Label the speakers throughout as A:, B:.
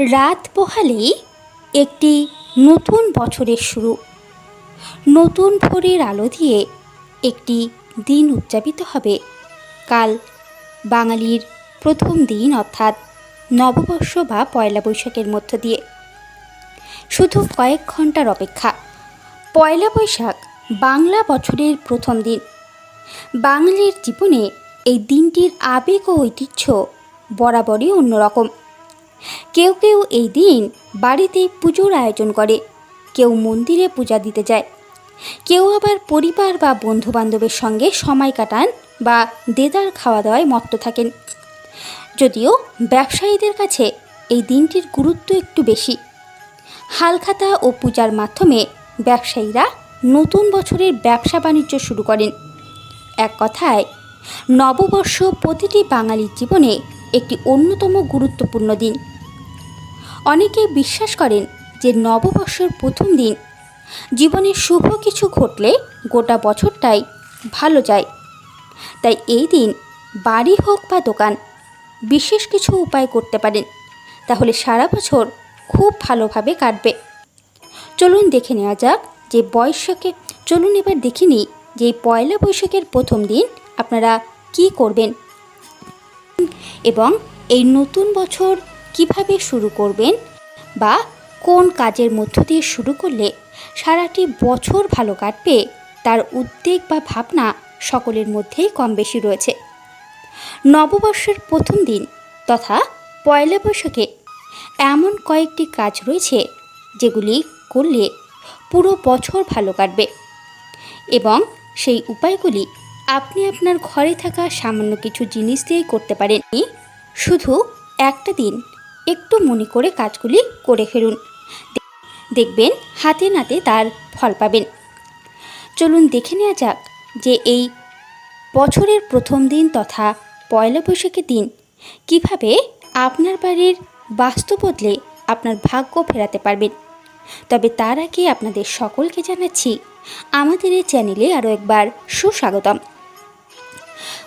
A: রাত পোহালেই একটি নতুন বছরের শুরু। নতুন ভোরের আলো দিয়ে একটি দিন উদযাপিত হবে। কাল বাঙালির প্রথম দিন অর্থাৎ নববর্ষ বা পয়লা বৈশাখের মধ্য দিয়ে। শুধু কয়েক ঘণ্টার অপেক্ষা। পয়লা বৈশাখ বাংলা বছরের প্রথম দিন। বাঙালির জীবনে এই দিনটির আবেগ ও ঐতিহ্য বরাবরই অন্যরকম। কেউ কেউ এই দিন বাড়িতে পুজোর আয়োজন করে। কেউ মন্দিরে পূজা দিতে যায়। কেউ আবার পরিবার বা বন্ধুবান্ধবের সঙ্গে সময় কাটান বা দেদার খাওয়া দাওয়ায় মত্ত থাকেন। যদিও ব্যবসায়ীদের কাছে এই দিনটির গুরুত্ব একটু বেশি। হালখাতা ও পূজার মাধ্যমে ব্যবসায়ীরা নতুন বছরের ব্যবসা বাণিজ্য শুরু করেন। এক কথায়, নববর্ষ প্রতিটি বাঙালির জীবনে একটি অন্যতম গুরুত্বপূর্ণ দিন। অনেকেই বিশ্বাস করেন যে নববর্ষের প্রথম দিন জীবনে শুভ কিছু ঘটলে গোটা বছরটাই ভালো যায়। তাই এই দিন বাড়ি হোক বা দোকান, বিশেষ কিছু উপায় করতে পারেন, তাহলে সারা বছর খুব ভালোভাবে কাটবে। চলুন দেখে নেওয়া যাক যে বৈশাখে, চলুন এবার দেখে নিই যে পয়লা বৈশাখের প্রথম দিন আপনারা কি করবেন। এবং এই নতুন বছর কীভাবে শুরু করবেন বা কোন কাজের মধ্য দিয়ে শুরু করলে সারাটি বছর ভালো কাটবে তার উদ্বেগ বা ভাবনা সকলের মধ্যেই কম বেশি রয়েছে। নববর্ষের প্রথম দিন তথা পয়লা বৈশাখে এমন কয়েকটি কাজ রয়েছে যেগুলি করলে পুরো বছর ভালো কাটবে এবং সেই উপায়গুলি আপনি আপনার ঘরে থাকা সামান্য কিছু জিনিস দিয়েই করতে পারেন। শুধু একটা দিন একটু মনে করে কাজগুলি করে ফেলুন। দেখবেন হাতে নাতে তার ফল পাবেন। চলুন দেখে নেওয়া যাক যে এই বছরের প্রথম দিন তথা পয়লা বৈশাখের দিন কীভাবে আপনার বাড়ির বাস্তু বদলে আপনার ভাগ্য ফেরাতে পারবেন। তবে তার আগে আপনাদের সকলকে জানাচ্ছি, আমাদের এই চ্যানেলে আরও একবার সুস্বাগতম।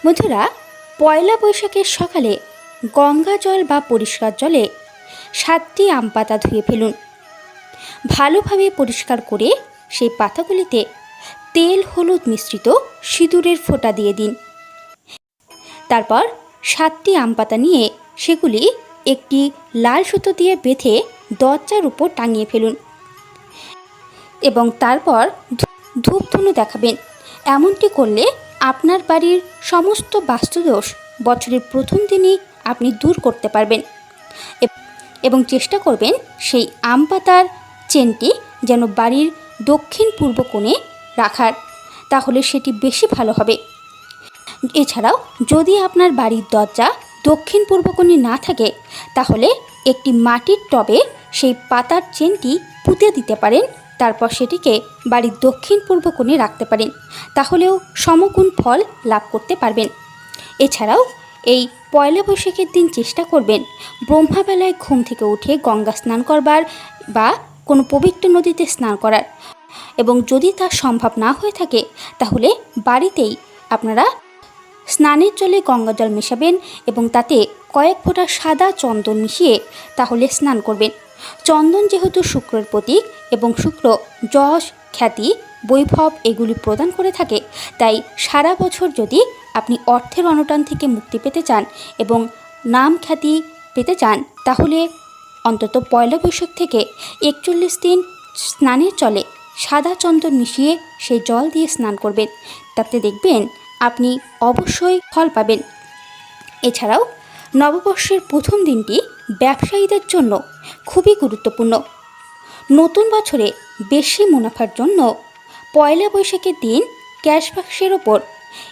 A: বন্ধুরা পয়লা বৈশাখের সকালে গঙ্গা জল বা পরিষ্কার জলে সাতটি আম পাতা ধুয়ে ফেলুন। ভালোভাবে পরিষ্কার করে সেই পাতাগুলিতে তেল হলুদ মিশ্রিত সিঁদুরের ফোঁটা দিয়ে দিন। তারপর সাতটি আম পাতা নিয়ে সেগুলি একটি লাল সুতো দিয়ে বেঁধে দরজার উপর টাঙিয়ে ফেলুন এবং তারপর ধূপধুনো দেখাবেন। এমনটি করলে আপনার বাড়ির সমস্ত বাস্তুদোষ বছরের প্রথম দিনই আপনি দূর করতে পারবেন। এবং চেষ্টা করবেন সেই আম পাতার চেনটি যেন বাড়ির দক্ষিণ পূর্ব কোণে রাখার, তাহলে সেটি বেশি ভালো হবে। এছাড়াও যদি আপনার বাড়ির দরজা দক্ষিণ পূর্ব কোণে না থাকে, তাহলে একটি মাটির টবে সেই পাতার চেনটি পুঁতে দিতে পারেন। তারপর সেটিকে বাড়ির দক্ষিণ পূর্ব কোণে রাখতে পারেন, তাহলেও সমগুণ ফল লাভ করতে পারবেন। এছাড়াও এই পয়লা বৈশাখের দিন চেষ্টা করবেন ব্রহ্মাবেলায় ঘুম থেকে উঠে গঙ্গা স্নান করবার বা কোনো পবিত্র নদীতে স্নান করার। এবং যদি তা সম্ভব না হয়ে থাকে, তাহলে বাড়িতেই আপনারা স্নানের জলে গঙ্গা জল মেশাবেন এবং তাতে কয়েক ফোঁটা সাদা চন্দন মিশিয়ে তাহলে স্নান করবেন। চন্দন যেহেতু শুক্রের প্রতীক এবং শুক্র যশ, খ্যাতি, বৈভব এগুলি প্রদান করে থাকে, তাই সারা বছর যদি আপনি অর্থের অনটন থেকে মুক্তি পেতে চান এবং নাম খ্যাতি পেতে চান, তাহলে অন্তত পয়লা বৈশাখ থেকে একচল্লিশ দিন স্নানের চলে, সাদা চন্দন মিশিয়ে সেই জল দিয়ে স্নান করবেন। তাতে দেখবেন আপনি অবশ্যই ফল পাবেন। এছাড়াও নববর্ষের প্রথম দিনটি ব্যবসায়ীদের জন্য খুবই গুরুত্বপূর্ণ। নতুন বছরে বেশি মুনাফার জন্য পয়লা বৈশাখের দিন ক্যাশ বাক্সের ওপর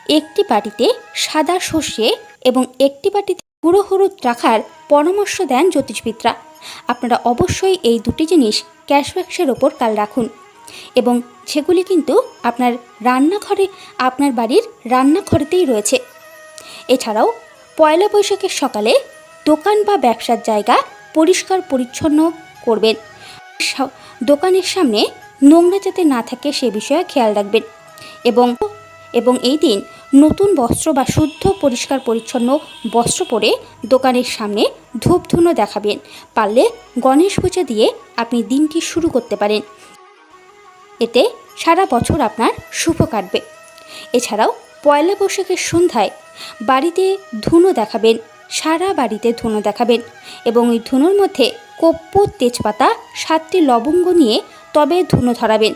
A: একটি বাটিতে সাদা সর্ষে এবং একটি বাটিতে গুঁড়ো হলুদ রাখার পরামর্শ দেন জ্যোতিষবিদরা। আপনারা অবশ্যই এই দুটি জিনিস ক্যাশ বাক্সের ওপর কাল রাখুন এবং সেগুলি কিন্তু আপনার রান্নাঘরে, আপনার বাড়ির রান্নাঘরেতেই রয়েছে। এছাড়াও পয়লা বৈশাখের সকালে দোকান বা ব্যবসার জায়গা পরিষ্কার পরিচ্ছন্ন করবেন। দোকানের সামনে নোংরা যাতে না থাকে সে বিষয়ে খেয়াল রাখবেন এবং এবং এই দিন নতুন বস্ত্র বা শুদ্ধ, পরিষ্কার, পরিচ্ছন্ন বস্ত্র পরে দোকানের সামনে ধূপ ধুনো দেখাবেন। পারলে গণেশ পূজা দিয়ে আপনি দিনটি শুরু করতে পারেন। এতে সারা বছর আপনার শুভ কাটবে। এছাড়াও পয়লা বৈশাখের সন্ধ্যায় বাড়িতে ধুনো দেখাবেন, সারা বাড়িতে ধুনো দেখাবেন এবং ওই ধুনোর মধ্যে কর্পূর তেজপাতা, সাতটি লবঙ্গ নিয়ে তবে ধুনো ধরাবেন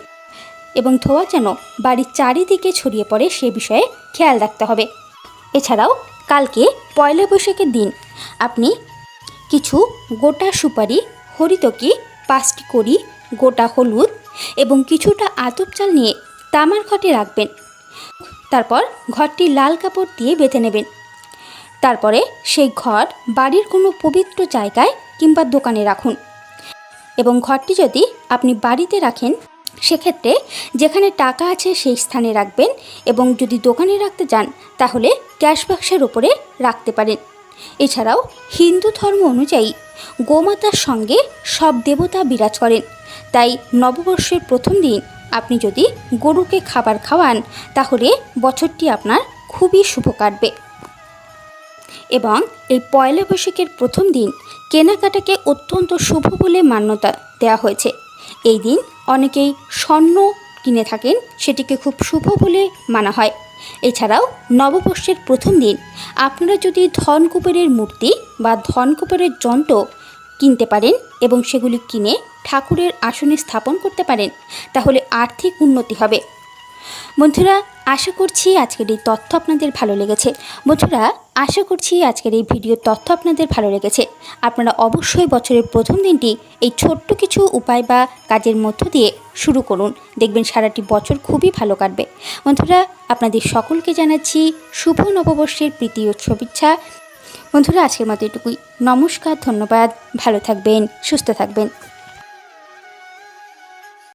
A: এবং ধোয়া যেন বাড়ির চারিদিকে ছড়িয়ে পড়ে সে বিষয়ে খেয়াল রাখতে হবে। এছাড়াও কালকে পয়লা বৈশাখের দিন আপনি কিছু গোটা সুপারি, হরিতকি, পাঁচটি করি গোটা হলুদ এবং কিছুটা আতপ চাল নিয়ে তামার ঘটে রাখবেন। তারপর ঘরটি লাল কাপড় দিয়ে বেঁধে নেবেন। তারপরে সেই ঘর বাড়ির কোনো পবিত্র জায়গায় কিংবা দোকানে রাখুন। এবং ঘরটি যদি আপনি বাড়িতে রাখেন, সেক্ষেত্রে যেখানে টাকা আছে সেই স্থানে রাখবেন এবং যদি দোকানে রাখতে যান তাহলে ক্যাশ বাক্সের উপরে রাখতে পারেন। এছাড়াও হিন্দু ধর্ম অনুযায়ী গোমাতার সঙ্গে সব দেবতা বিরাজ করেন। তাই নববর্ষের প্রথম দিন আপনি যদি গরুকে খাবার খাওয়ান, তাহলে বছরটি আপনার খুবই শুভ কাটবে। এবং এই পয়লা বৈশাখের প্রথম দিন কেনাকাটাকে অত্যন্ত শুভ বলে মান্যতা দেওয়া হয়েছে। এই দিন অনেকেই স্বর্ণ কিনে থাকেন, সেটিকে খুব শুভ বলে মানা হয়। এছাড়াও নববর্ষের প্রথম দিন আপনারা যদি ধনকুবেরের মূর্তি বা ধনকুবেরের যন্ত্র কিনতে পারেন এবং সেগুলি কিনে ঠাকুরের আসনে স্থাপন করতে পারেন, তাহলে আর্থিক উন্নতি হবে। বন্ধুরা, আশা করছি আজকের এই তথ্য আপনাদের ভালো লেগেছে। বন্ধুরা, আশা করছি আজকের এই ভিডিও তথ্য আপনাদের ভালো লেগেছে। আপনারা অবশ্যই বছরের প্রথম দিনটি এই ছোট্ট কিছু উপায় বা কাজের মধ্য দিয়ে শুরু করুন। দেখবেন সারাটি বছর খুবই ভালো কাটবে। বন্ধুরা, আপনাদের সকলকে জানাচ্ছি শুভ নববর্ষের প্রীতি ও শুভেচ্ছা। বন্ধুরা আজকের মতো এটুকুই। নমস্কার ধন্যবাদ ভালো থাকবেন সুস্থ থাকবেন।